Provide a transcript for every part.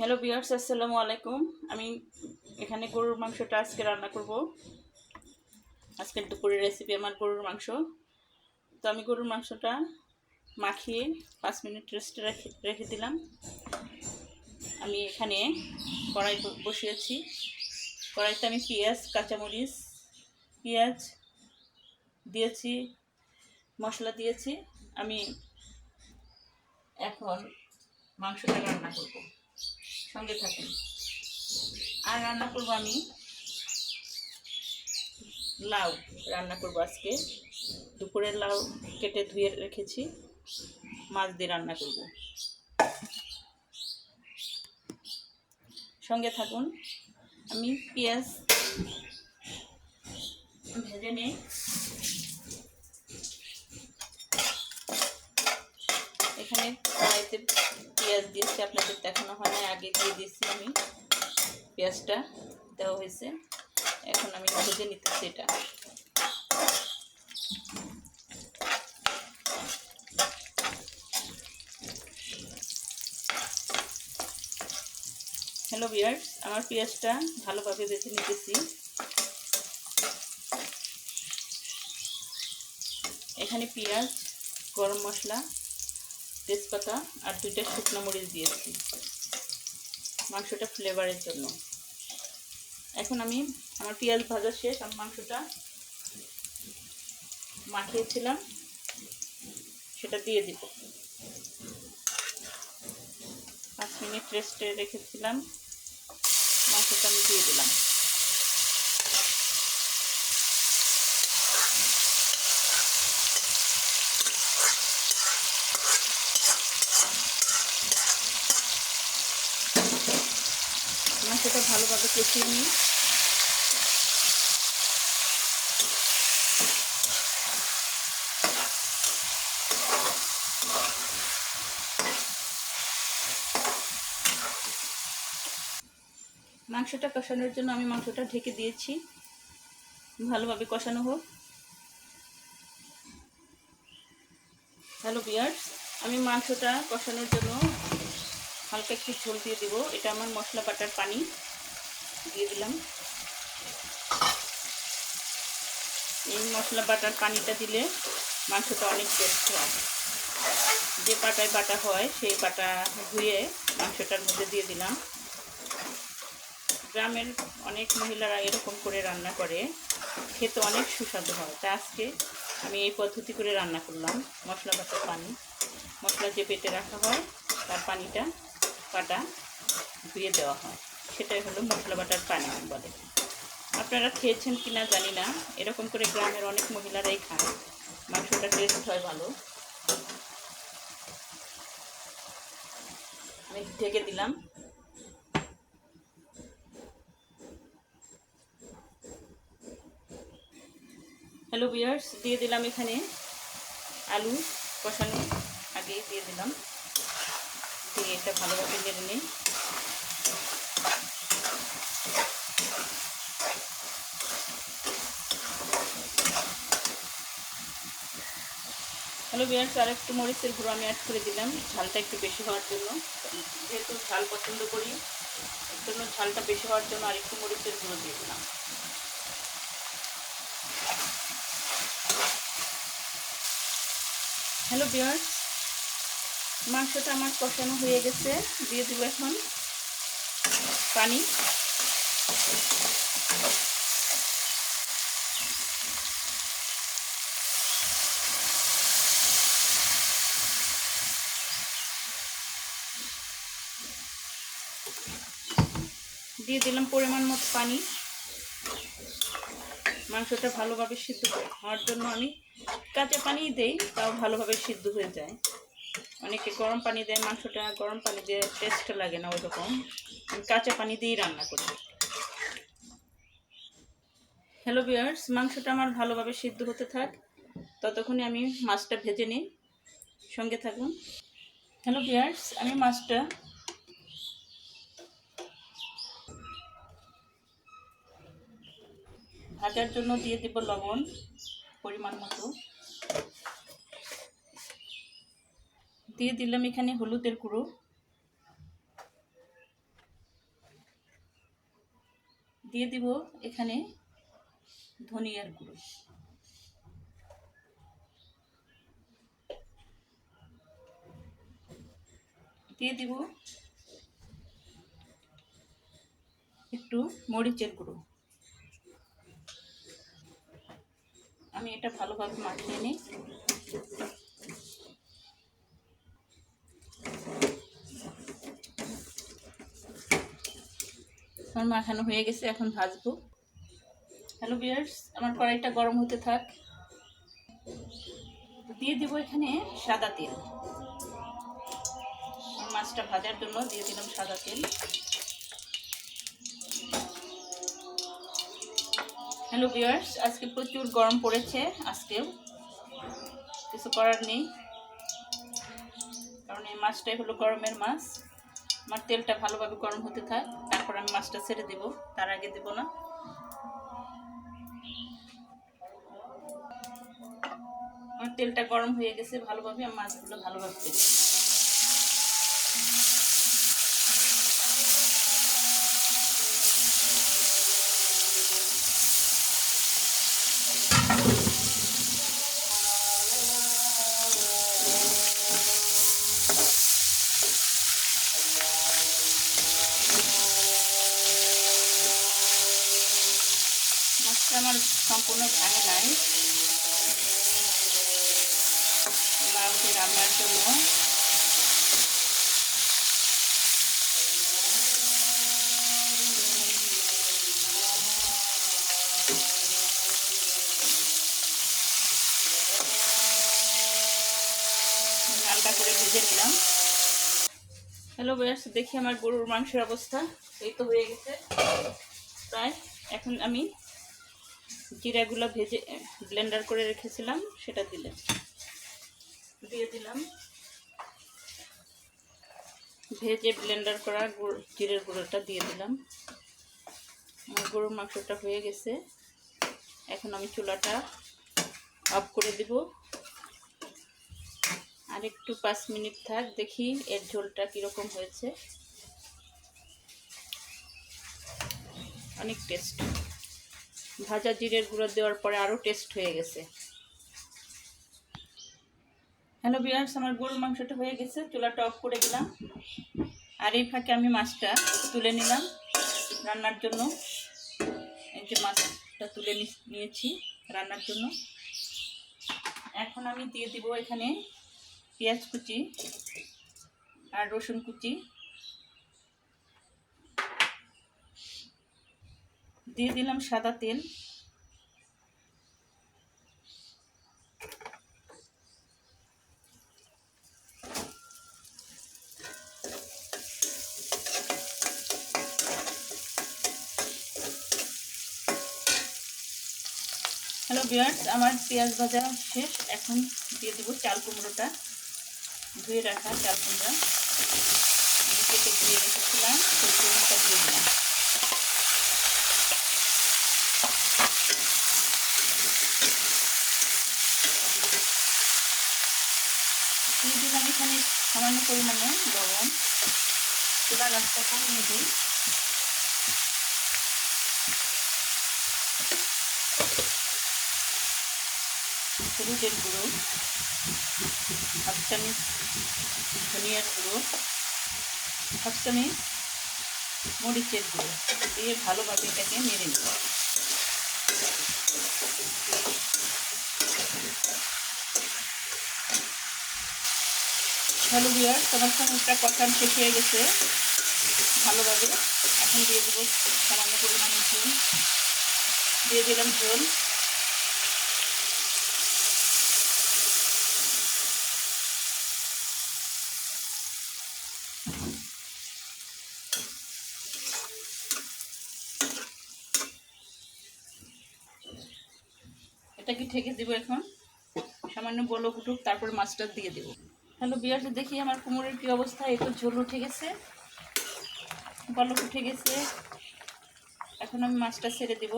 Hello বিয়ার্স আসসালামু আলাইকুম আমি এখানে গরুর মাংসটা আজকে রান্না করব। আজকের দুপুরের রেসিপি আমার গরুর মাংস। তো আমি গরুর মাংসটা মাখিয়ে পাঁচ মিনিট রেস্টে রেখে রেখে দিলাম। আমি এখানে কড়াই বসিয়েছি। কড়াইতে আমি পেঁয়াজ, কাঁচামরিচ, পেঁয়াজ দিয়েছি, মশলা দিয়েছি। আমি এখন মাংসটা রান্না করব। সঙ্গে থাকুন। আর রান্না করব আমি লাউ। রান্না করব আজকে। দুপুরের লাউ কেটে ধুয়ে রেখেছি। মাছ দিয়ে রান্না করব। সঙ্গে থাকুন। আমি পেঁয়াজ ভেজে নিই। এখানে কড়াইতে পেঁয়াজ দিয়েছি, আপনাদের দেখানো হয় না আগে দিয়ে দিয়েছি আমি পেঁয়াজটা, দেওয়া হয়েছে। এখন আমি ভেজে নিতেছি এটা। হ্যালো বিয়ার্স আমার পেঁয়াজটা ভালোভাবে ভেজে নিতেছি। এখানে পেঁয়াজ, গরম মশলা তেজপাতা আর দুইটা শুকনো মরিচ দিয়েছি। মাংসটা ফ্লেভারের জন্য। এখন আমি আমার পেঁয়াজ ভাজা শেষ, আমি মাংসটা মাখিয়েছিলাম। সেটা দিয়ে দিব। পাঁচ মিনিট রেস্টে রেখেছিলাম। মাংসটা আমি দিয়ে দিলাম। মাংসটা ভালোভাবে কষিয়ে নিই। মাংসটা কষানোর জন্য আমি মাংসটা ঢেকে দিয়েছি। ভালোভাবে কষানো হোক। হ্যালো বিয়ার্স আমি মাংসটা কষানোর জন্য হালকা একটু ঝোল দিয়ে দেবো। এটা আমার মশলা বাটার পানি। দিয়ে দিলাম। এই মশলা বাটার পানিটা দিলে মাংসটা অনেক টেস্ট হয়। যে পাটায় বাটা হয়, সেই পাটা ধুয়ে মাংসটার মধ্যে দিয়ে দিলাম। গ্রামের অনেক মহিলারা এরকম করে রান্না করে। খেতে অনেক সুস্বাদু হয়। তা আজকে আমি এই পদ্ধতি করে রান্না করলাম, মশলা বাটার পানি। মশলা যে পেটে রাখা হয়, তার পানিটা পাটা ধুয়ে দেওয়া হয়। সেটাই হলো মশলা বাটার পানি বলে। আপনারা খেয়েছেন কি না জানি না। এরকম করে গ্রামের অনেক মহিলারাই খান মাংসটা টেস্ট হয় ভালো। আমি ঢেকে দিলাম। হ্যালো বিয়ার্স দিয়ে দিলাম এখানে আলু কষানো। আগে দিয়ে দিলাম। এটা ভালোভাবে নেড়ে নিই। হ্যালো বিয়ার্স আর একটু মরিচের গুঁড়ো আমি অ্যাড করে দিলাম। ঝালটা একটু বেশি হওয়ার জন্য। যেহেতু ঝাল পছন্দ করি, এর জন্য ঝালটা বেশি হওয়ার জন্য আর একটু মরিচের গুঁড়ো দিয়ে দিলাম। হ্যালো বিয়ার্স মাংসটা আমার কষানো হয়ে গেছে, দিয়ে দেবো এখন পানি। দিয়ে দিলাম পরিমাণ মতো পানি। মাংসটা ভালোভাবে সিদ্ধ হওয়ার জন্য আমি কাঁচা পানি দেই, তাও ভালোভাবে সিদ্ধ হয়ে যায়। অনেকে গরম পানি দেয়, মাংসটা গরম পানি দিয়ে টেস্ট লাগে না ওই রকম আমি কাঁচা পানি দিয়েই রান্না করি। হ্যালো বিয়ার্স মাংসটা আমার ভালোভাবে সিদ্ধ হতে থাক। ততক্ষণে আমি মাছটা ভেজে নিই। সঙ্গে থাকুন। হ্যালো বিয়ার্স আমি মাছটা ভাজার জন্য দিয়ে দেব লবণ, পরিমাণ মতো। দিয়ে দিলাম এখানে হলুদের গুঁড়ো। দিয়ে দিব এখানে ধনিয়ার গুঁড়ো। দিয়ে দিব একটু মরিচের গুঁড়ো। আমি এটা ভালোভাবে মাখিয়ে নিই। আমার মাখানো হয়ে গেছে, এখন ভাজবো। হ্যালো বিয়ার্স আমার কড়াইটা গরম হতে থাক। দিয়ে দিব এখানে সাদা তেল। মাছটা ভাজার জন্য দিয়ে দিলাম সাদা তেল। হ্যালো বিয়ার্স আজকে প্রচুর গরম পড়েছে আজকেও। কিছু করার নেই। কারণ এই মাছটাই হলো গরমের মাছ। আমার তেলটা ভালোভাবে গরম হতে থাক। তারপর আমি মাছটা ছেড়ে দেব, তার আগে দেব না। আমার তেলটা গরম হয়ে গেছে, ভালোভাবে আমি মাছগুলো ভালোভাবে দেব মাছটা আমার সম্পূর্ণ ভাঙে নাই লাউকে রান্নার জন্য। করে ভেজে নিলাম। হ্যালো বেয়ার্স দেখি আমার গরুর মাংসের অবস্থা। এই তো হয়ে গেছে। প্রায় এখন আমি জিরাগুলো ভেজে ব্লেন্ডার করে রেখেছিলাম, সেটা দিলাম। দিয়ে দিলাম। ভেজে ব্লেন্ডার করা গুড়, জিরের গুঁড়োটা দিয়ে দিলাম। গরুর মাংসটা হয়ে গেছে। এখন আমি চুলাটা অফ করে দিব। আর একটু পাঁচ মিনিট থাক, দেখি এর ঝোলটা কীরকম হয়েছে। অনেক টেস্ট ভাজা জিরের গুঁড়ো দেওয়ার পরে আরও টেস্ট হয়ে গেছে। হ্যালো বিয়ার্স আমার গরুর মাংসটা হয়ে গেছে। চুলাটা অফ করে দিলাম। আর এই ফাঁকে আমি মাছটা তুলে নিলাম রান্নার জন্য। এই যে মাছটা তুলে নিয়েছি রান্নার জন্য। এখন আমি দিয়ে দিব এখানে পেঁয়াজ কুচি আর রসুন কুচি। দিয়ে দিলাম সাদা তেল। হ্যালো বিয়ার্স আমার পেঁয়াজ ভাজা শেষ। এখন দিয়ে দেবো চাল কুমড়োটা। ধুয়ে রাখা চাল কুমড়া। কেটে ধুয়ে রেখেছিলাম, সেই কুমড়োটা দিয়ে দিলাম। দিয়ে দিলাম এখানে সামান্য পরিমাণে লবণ। চুলা গাছটা কমিয়ে দিই। হলুদের গুঁড়ো, হাফ চামচ ধনিয়ার গুঁড়ো, হাফ চামচ মরিচের গুঁড়ো দিয়ে ভালোভাবে এটাকে নেড়ে নেব। হ্যালো বিয়ার তোমার সঙ্গে কথা শেষ হয়ে গেছে। ভালোভাবে এখন দিয়ে দেবো সামান্য পরিমাণে ঝোল। দিয়ে দিলাম ঝোল। এটাকে ঠেকে দেবো এখন। সামান্য বলো ফুটুক, তারপর মাছটা দিয়ে দেবো। হ্যালো বিয়ার্স, দেখি আমার কুমোরের কী অবস্থা। এই ঝোল উঠে গেছে। বলক উঠে গেছে। এখন আমি মাছটা ছেড়ে দেব।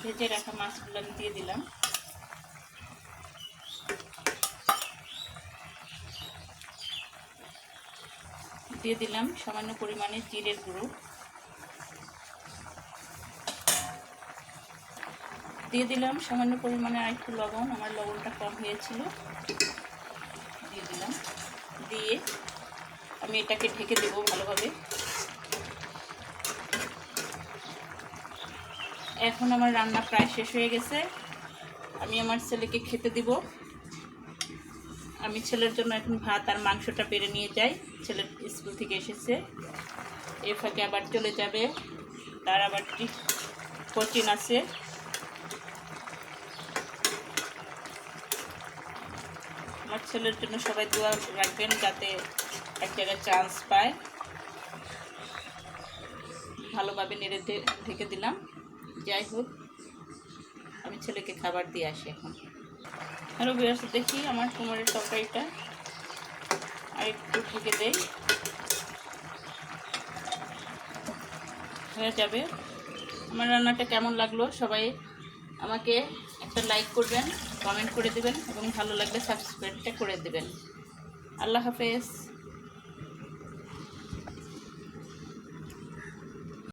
ভেজে রাখা মাছগুলো আমি দিয়ে দিলাম। দিয়ে দিলাম সামান্য পরিমাণে জিরের গুঁড়ো। দিয়ে দিলাম, সামান্য পরিমাণে আর একটু লবণ, আমার লবণটা কম হয়েছিল। দিয়ে দিলাম। দিয়ে আমি এটাকে ঢেকে দেবো ভালোভাবে। এখন আমার রান্না প্রায় শেষ হয়ে গেছে। আমি আমার ছেলেকে খেতে দিব। আমি ছেলের জন্য এখন ভাত আর মাংসটা পেরে নিয়ে যাই। ছেলের স্কুল থেকে এসেছে। এ ফাঁকে আবার চলে যাবে। তার আবার কোচিং আছে। আমার ছেলের জন্য সবাই দোয়া রাখবেন যাতে এক জায়গায় চান্স পায়। ভালোভাবে নেড়ে ঢেকে দিলাম। যাই হোক, আমি ছেলেকে খাবার দিয়ে আসি এখন। আরও বেরোতে দেখি আমার কোমরের তরকারিটা। আর একটু ঢেকে দেই। হয়ে যাবে। আমার রান্নাটা কেমন লাগল সবাই আমাকে একটা লাইক করবেন। কমেন্ট করে দেবেন এবং ভালো লাগলে সাবস্ক্রাইবটা করে দেবেন। আল্লাহ হাফেজ।